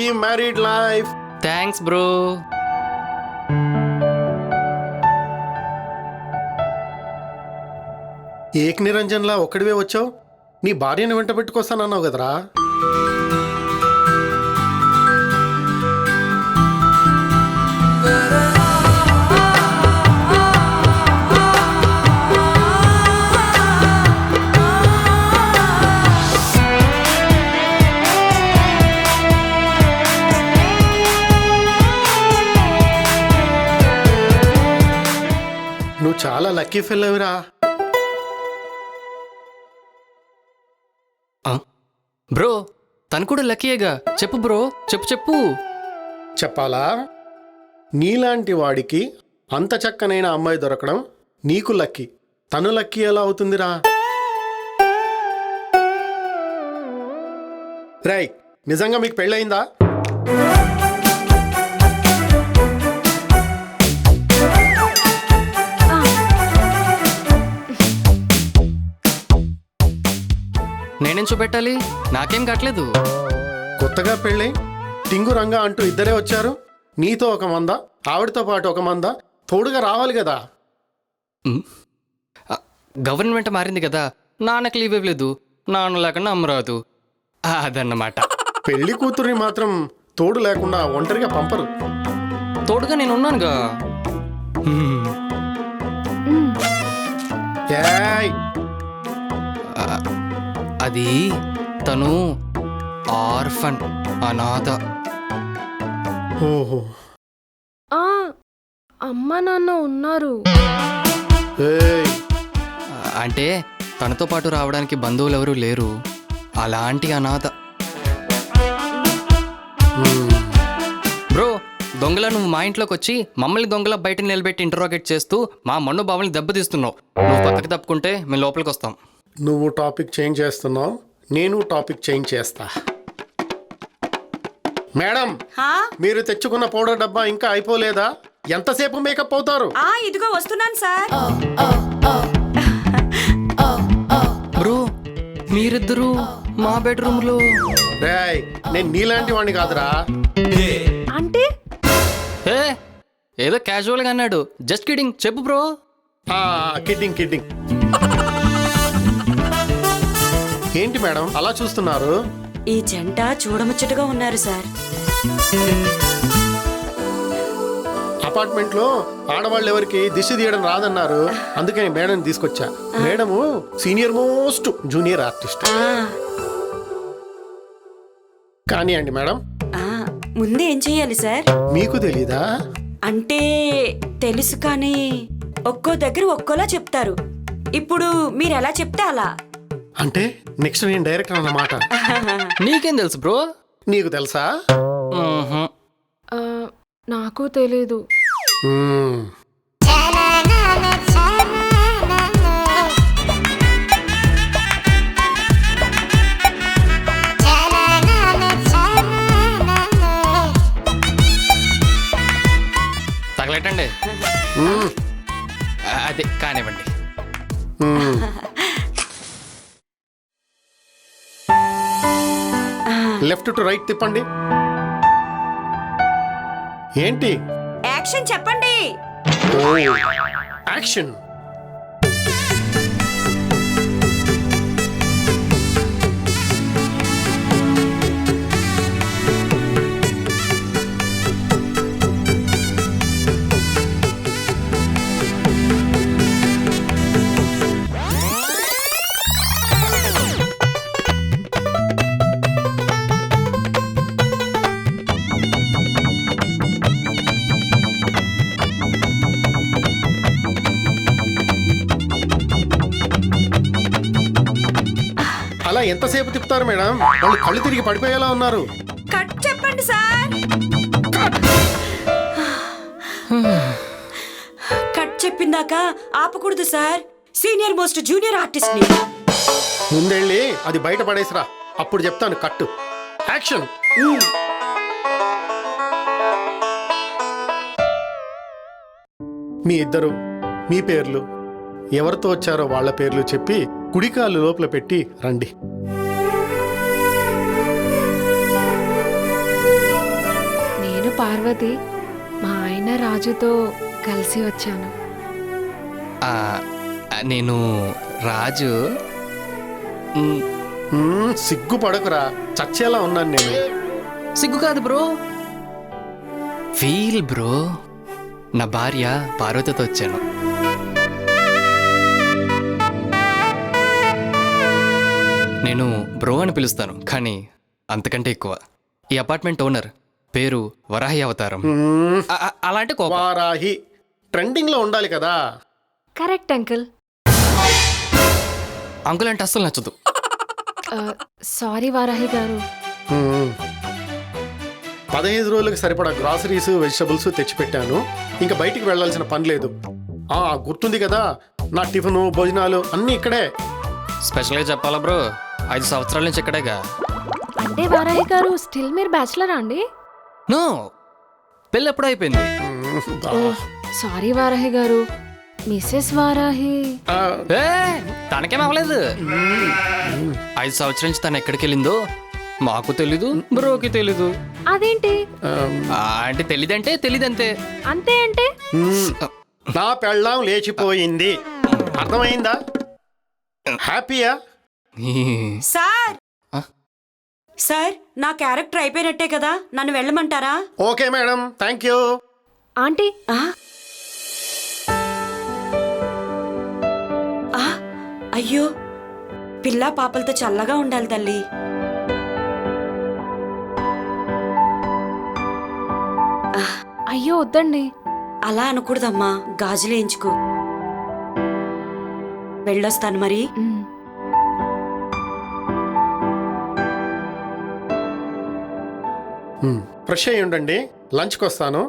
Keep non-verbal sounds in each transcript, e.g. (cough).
Happy married life thanks bro ఏక్ నిరంజన్లా ఒక్కడివే వచ్చావు? నీ భార్యను వెంట పెట్టుకొస్తానన్నావు కదరా? చాలా లక్కీ ఫెల్లవిరా బ్రో తను కూడా లక్కీయేగా. చెప్పు బ్రో చెప్పు చెప్పు. చెప్పాలా? నీలాంటి వాడికి అంత చక్కనైన అమ్మాయి దొరకడం నీకు లక్కీ. తను లక్కీ ఎలా అవుతుందిరా? రై నిజంగా మీకు పెళ్ళయిందా? నేనేం చూపెట్టాలి? నాకేం కట్టలేదు. కొత్తగా పెళ్ళై టింగు రంగా అంటూ ఇద్దరే వచ్చారు. నీతో ఒక మంద ఆవిడతో పాటు ఒక మంద తోడుగా రావాలి కదా. గవర్నమెంట్ మారింది కదా నాన్నకి లీవ్ ఇవ్వలేదు నాన్న లేకుండా అమ్మ రాదు అదన్నమాట. పెళ్ళి కూతుర్ని మాత్రం తోడు లేకుండా ఒంటరిగా పంపరు. తోడుగా నేను ఉన్నానుగా. ఏయ్! అది తను ఆర్ఫన్ అనాథ. ఓహో. ఆ అమ్మ నాన్న ఉన్నారు. అంటే తనతో పాటు రావడానికి బంధువులు ఎవరూ లేరు. అలాంటి అనాథ. బ్రో దొంగల నువ్వు మా ఇంట్లోకి వచ్చి మమ్మల్ని దొంగల బయట నిలబెట్టి ఇంటరోగేట్ చేస్తూ మా మన్ను బావల్ని దెబ్బతీస్తున్నావు. నువ్వు పక్కకి తప్పుకుంటే మేము లోపలికి వస్తాం నువ్వు టాపిక్ చేంజ్ చేస్తున్నావు నేను టాపిక్ చేంజ్ చేస్తా. మేడం హా? మీరు తెచ్చుకున్న పౌడర్ డబ్బా ఇంకా అయిపోలేదా? ఎంతసేపు మేకప్ అవుతారు? ఆ ఇదిగో వస్తున్నాను సార్. బ్రో మీరిద్దరూ మా బెడ్రూమ్లో రేయ్ నేను నీలాంటి వాడిని కాదురా. అంటే? ఏ ఏదో క్యాజువల్గా అన్నాడు. జస్ట్ కిడింగ్ చెప్పు బ్రో. ఆ, కిడ్డింగ్ కిడ్డింగ్ ఏంటి మేడం అలా చూస్తున్నారు? ఈ జంట చూడముచ్చటగా ఉన్నారు సార్. అపార్ట్మెంట్లో ఆడవాళ్ళు ఎవరికి దిశ తీయడం రాదన్నారు. అందుకని మేడం తీసుకొచ్చా. Madam senior most junior artist. కానీ అండి మేడం. ముందే ఏం చెయ్యాలి సార్? మీకు తెలీదా? అంటే తెలుసు కానీ ఒక్కో దగ్గర ఒక్కోలా చెప్తారు. ఇప్పుడు మీరు ఎలా చెప్తే అలా? అంటే నెక్స్ట్ నేను డైరెక్టర్ అన్నమాట నీకేం తెలుసు బ్రో నీకు తెలుసా. ఆ, నాకు తెలీదు మ్మ్. తగలెట్టండి మ్మ్. అదే కానివ్వండి మ్మ్. లెఫ్ట్ టు రైట్ తిప్పండి. ఏంటి? యాక్షన్ చెప్పండి. యాక్షన్. ఎంతసేపు తిప్పుతారు మేడం? వాళ్ళు కళ్ళు తిరిగి పడిపోయేలా ఉన్నారు. కట్ చెప్పండి సార్. కట్ చెప్పిందాక ఆపకూడదు సార్. సీనియర్ మోస్ట్ జూనియర్ ఆర్టిస్ట్ని. ముందెళ్ళి అది బయట పడేసిరా. అప్పుడు చెప్తాను కట్టు. యాక్షన్. మీ ఇద్దరు మీ పేర్లు. ఎవరితో వచ్చారో వాళ్ళ పేర్లు చెప్పి కుడికాలు లోపల పెట్టి రండి. పార్వతి మా ఆయన రాజుతో కలిసి వచ్చాను. ఆ, నేను రాజు. మ్, మ్మ్, సిగ్గుపడకురా. చచ్చేలా ఉన్నాను నేను. సిగ్గు కాదు బ్రో. Feel bro. నా భార్య పార్వతితో వచ్చాను. నేను బ్రో అని పిలుస్తాను కానీ అంతకంటే ఎక్కువ. ఈ అపార్ట్మెంట్ ఓనర్ పేరు వరాహి అవతారం. అలాంటి కోపం. వారాహి. ట్రెండింగ్లో ఉండాలి కదా. Correct uncle. అంకుల్ అంటే అస్సలు నచ్చదు. సారీ వారాహి గారు. పదహైదు రోజులకు సరిపడా గ్రాసరీస్ వెజిటబుల్స్ తెచ్చిపెట్టాను. ఇంకా బయటికి వెళ్ళాల్సిన పని లేదు. ఆ గుర్తుంది కదా నా టిఫిన్ భోజనాలు అన్నీ ఇక్కడే. స్పెషల్గా చెప్పాలా బ్రో? ఐదు సంవత్సరాల నుంచి ఇక్కడేగా. అంటే వారాహి గారు స్టిల్ మీరు బ్యాచులరా అండి? నో పెళ్ళి ఎప్పుడో అయిపోయింది. సారీ వారాహి గారు. మిస్సెస్ వారాహి. ఏ తనకేం అవ్వలేదు. ఐదు సంవత్సరాల నుంచి తను ఎక్కడికి వెళ్ళిందో మాకు తెలీదు బ్రోకి తెలీదు. అదేంటి? ఆ, అంటే తెలీదంటే తెలీదంతే. అంతే అంటే. నా పెళ్ళాం లేచిపోయింది. అర్థమైందా? హ్యాపీయా? (laughs) సార్? సార్ నా క్యారెక్టర్ అయిపోయినట్టే కదా నన్ను వెళ్ళమంటారా? Okay madam thank you. Aunty అయ్యో పిల్ల పాపలతో చల్లగా ఉండాలి తల్లి. అయ్యో వద్దండి. అలా అనకూడదమ్మా గాజులు వేయించుకో. వెళ్ళొస్తాను మరి. ఫ్రెష్ అయ్యి ఉండండి లంచ్కి వస్తాను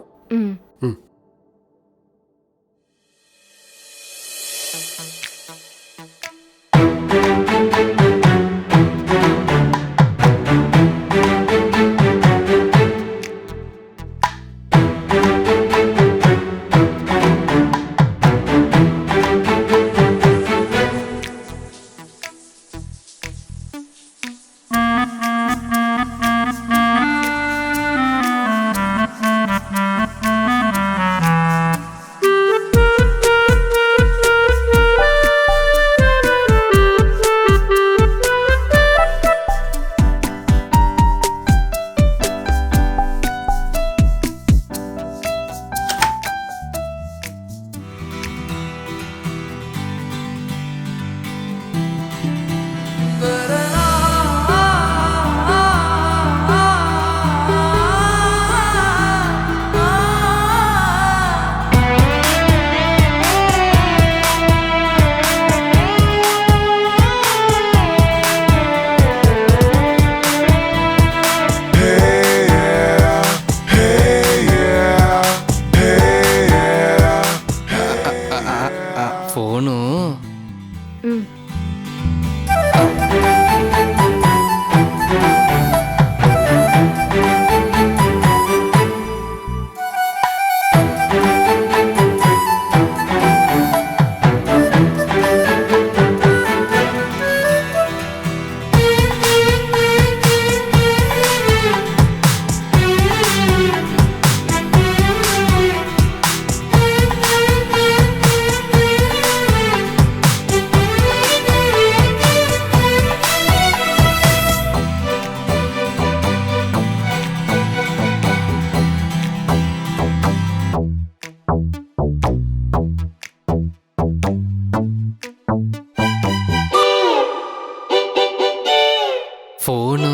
ఫోను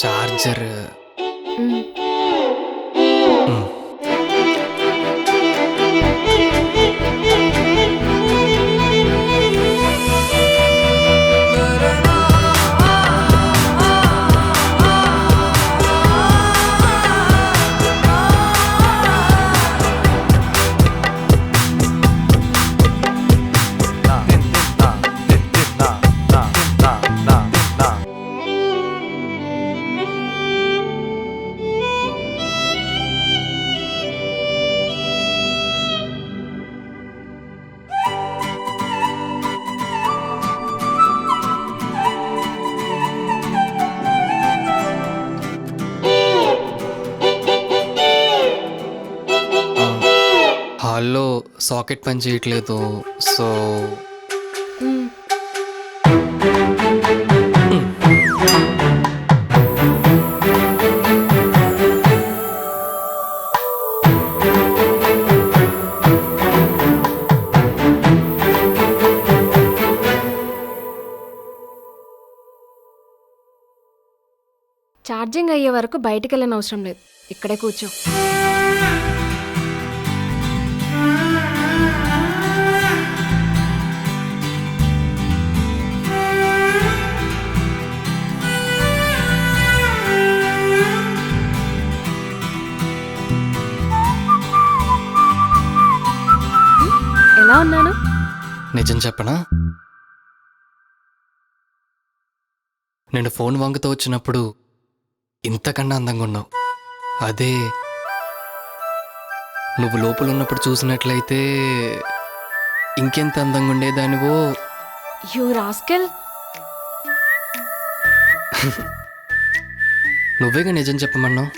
చార్జర్ సాకెట్ పని చేయట్లేదు. సో ఛార్జింగ్ అయ్యే వరకు బయటికి వెళ్ళని అవసరం లేదు. ఇక్కడే కూర్చో. ఎలా ఉన్నాను? నిజం చెప్పనా? నేను ఫోన్ వంకతో వచ్చినప్పుడు ఇంతకన్నా అందంగా ఉన్నావు. అదే నువ్వు లోపల ఉన్నప్పుడు చూసినట్లయితే ఇంకెంత అందంగా ఉండేదానివో. You rascal. నువ్వేగా నిజం చెప్పమన్నావు?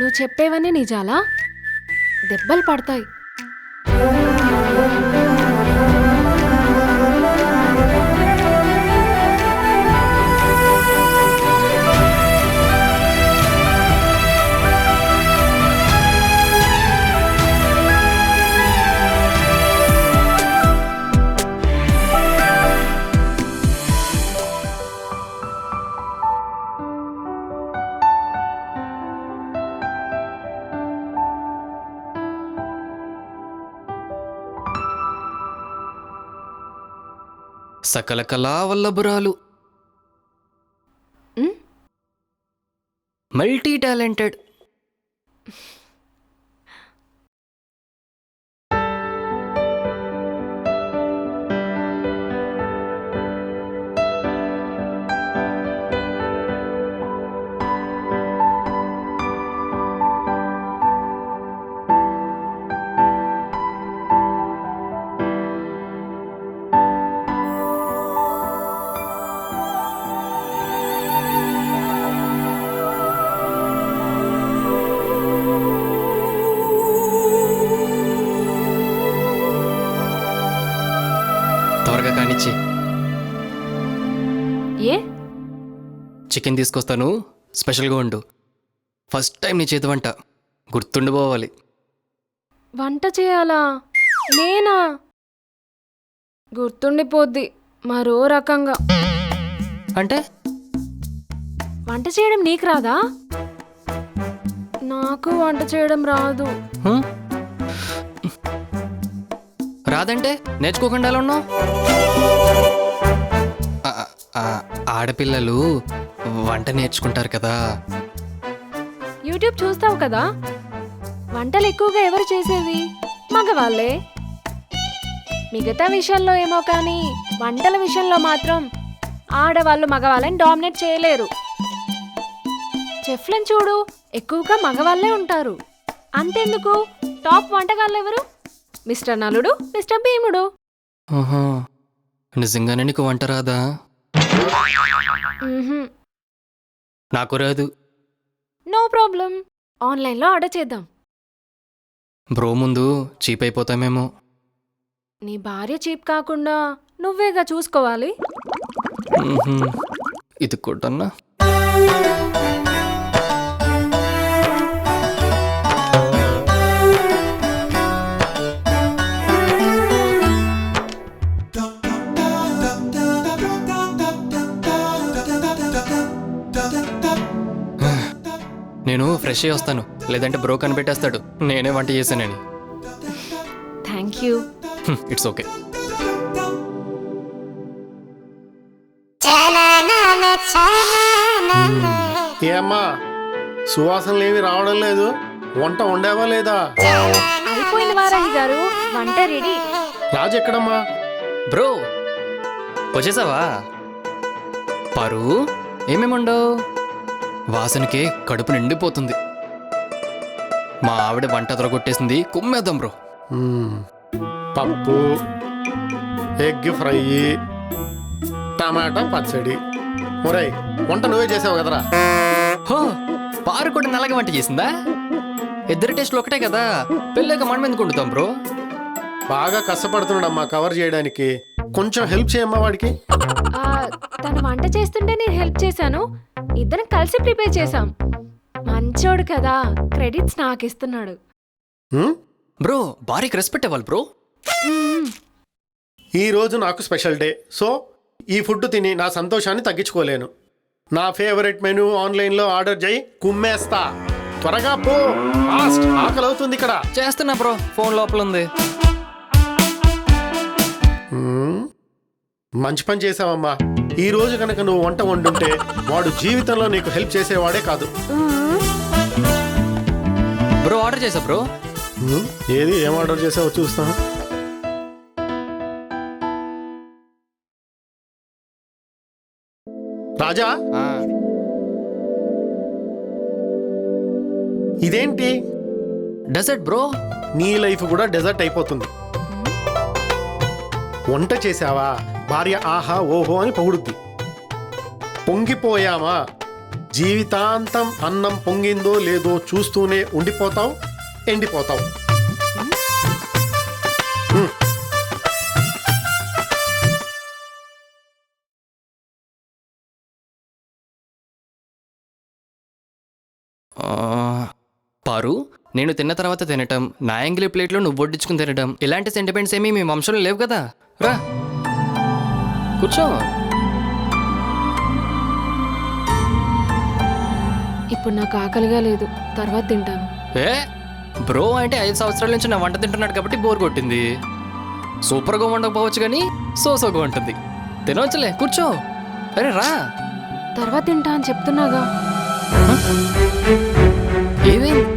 నువ్వు చెప్పేవన్నీ నిజాలా? దెబ్బలు పడతాయి. సకల కళా వల్లభురాలు. ఉమ్, మల్టీ టాలెంటెడ్ చికెన్ తీసుకొస్తాను. స్పెషల్గా ఉండు ఫస్ట్ టైం నీ చేతి వంట. గుర్తుండిపోవాలి. వంట చేయాలా? నేనా? గుర్తుండిపోద్ది. మరో రకంగా. అంటే? వంట చేయడం నీకు రాదా? నాకు వంట చేయడం రాదు. హ్మ్? రాదంటే నేర్చుకోకుండా ఎలా ఉన్నావు? ఆ- ఆ, ఆడపిల్లలు వంట నేర్చుకుంటారు కదా. యూట్యూబ్ చూస్తావు కదా? వంటలు ఎక్కువగా ఎవరు చేసేది మగవాళ్ళే. మిగతా విషయాల్లో ఏమో కానీ వంటల విషయంలో మాత్రం ఆడవాళ్ళు మగవాళ్ళని డామినేట్ చేయలేరు. చెఫ్లను చూడు ఎక్కువగా మగవాళ్ళే ఉంటారు. అంతెందుకు? టాప్ వంటగాళ్ళు ఎవరు? మిస్టర్ నలుడు మిస్టర్ భీముడు. నిజంగానే నీకు వంట రాదా. నాకు రాదు. No problem. ఆన్లైన్లో ఆర్డర్ చేద్దాం. బ్రో ముందు చీప్ అయిపోతామేమో. నీ భార్య చీప్ కాకుండా నువ్వేగా చూసుకోవాలి? మ్మ్హ్మ్. ఇది కొట్టన్నా? ఫ్రెష్ అయ్యి వస్తాను. లేదంటే బ్రో కనిపెట్టేస్తాడు. నేనే వంట చేశానని. థ్యాంక్ యూ ఇట్స్ ఓకే ఏ అమ్మా సువాసనలు ఏమి రావడం లేదు. వంట వండావా లేదా? అయిపోయింది గారు. వంట రెడీ. రాజు ఎక్కడమ్మా? బ్రో వచ్చేసావా? పరు ఏమేముండవు? వాసనకే కడుపు నిండిపోతుంది. మా ఆవిడ వంట దొరగొట్టేసింది కుమ్మేద్దాం బ్రో. పప్పు ఎగ్ ఫ్రై టమాటా పచ్చడి. ఒరేయ్ వంట నువ్వే చేసావు కదరా? హో పారు కూడా నల్లగా వంట చేసిందా? ఇద్దరి టేస్ట్లు ఒకటే కదా. పెళ్ళాక మనం ఎందుకు వండుతాం బ్రో? బాగా కష్టపడుతున్నాడమ్మా కవర్ చేయడానికి. కొంచెం హెల్ప్ చేయమ్మా వాడికి. ఆ, తను వంట చేస్తుంటే నేను హెల్ప్ చేశాను. ఇద్దరం కలిసి ప్రిపేర్ చేశాం. మంచోడు కదా క్రెడిట్స్ నాకు ఇస్తున్నాడు? బ్రో భార్యకి రెస్పెక్ట్ ఇవ్వాలి బ్రో. ఈ రోజు నాకు స్పెషల్ డే సో ఈ ఫుడ్ తిని నా సంతోషాన్ని తగ్గించుకోలేను. నా ఫేవరెట్ మెనూ ఆన్లైన్లో ఆర్డర్ చేయి కుమ్మేస్తా. త్వరగా పో ఫాస్ట్ ఆకలి అవుతుంది ఇక్కడ. చేస్తున్నా బ్రో ఫోన్ లోపల ఉంది. మంచి పని చేసావమ్మా ఈ రోజు కనుక నువ్వు వంట వండుంటే వాడు జీవితంలో నీకు హెల్ప్ చేసేవాడే కాదు. బ్రో ఆర్డర్ చేసా బ్రో. ఏది? ఏం ఆర్డర్ చేసావో చూస్తాను. రాజా? ఆ, ఇదేంటి? Dessert bro. నీ లైఫ్ కూడా డెజర్ట్ అయిపోతుంది. వంట చేసావా? భార్య ఆహా ఓహో అని పొగుడుద్ది. పొంగిపోయామా? జీవితాంతం అన్నం పొంగిందో లేదో చూస్తూనే ఉండిపోతావు ఎండిపోతావు. ఆ, పారు నేను తిన్న తర్వాత తినటం నా యాంగిల్ ప్లేట్లో నువ్వు వడ్డించుకుని తినటం ఇలాంటి సెంటిమెంట్స్ ఏమీ మీ వంశంలో లేవు కదా. రా. కూర్చో. ఇప్పుడు నాకు ఆకలిగా లేదు. తర్వాత తింటాను. ఏ? బ్రో అంటే ఐదు సంవత్సరాల నుంచి నా వంట తింటున్నాడు కాబట్టి బోర్ కొట్టింది. సూపర్గా వండకపోవచ్చు కానీ సోసోగా ఉంటుంది. తినవచ్చులే కూర్చో. అరే రా. తర్వాత తింటా అని చెప్తున్నాగా. ఏమైంది?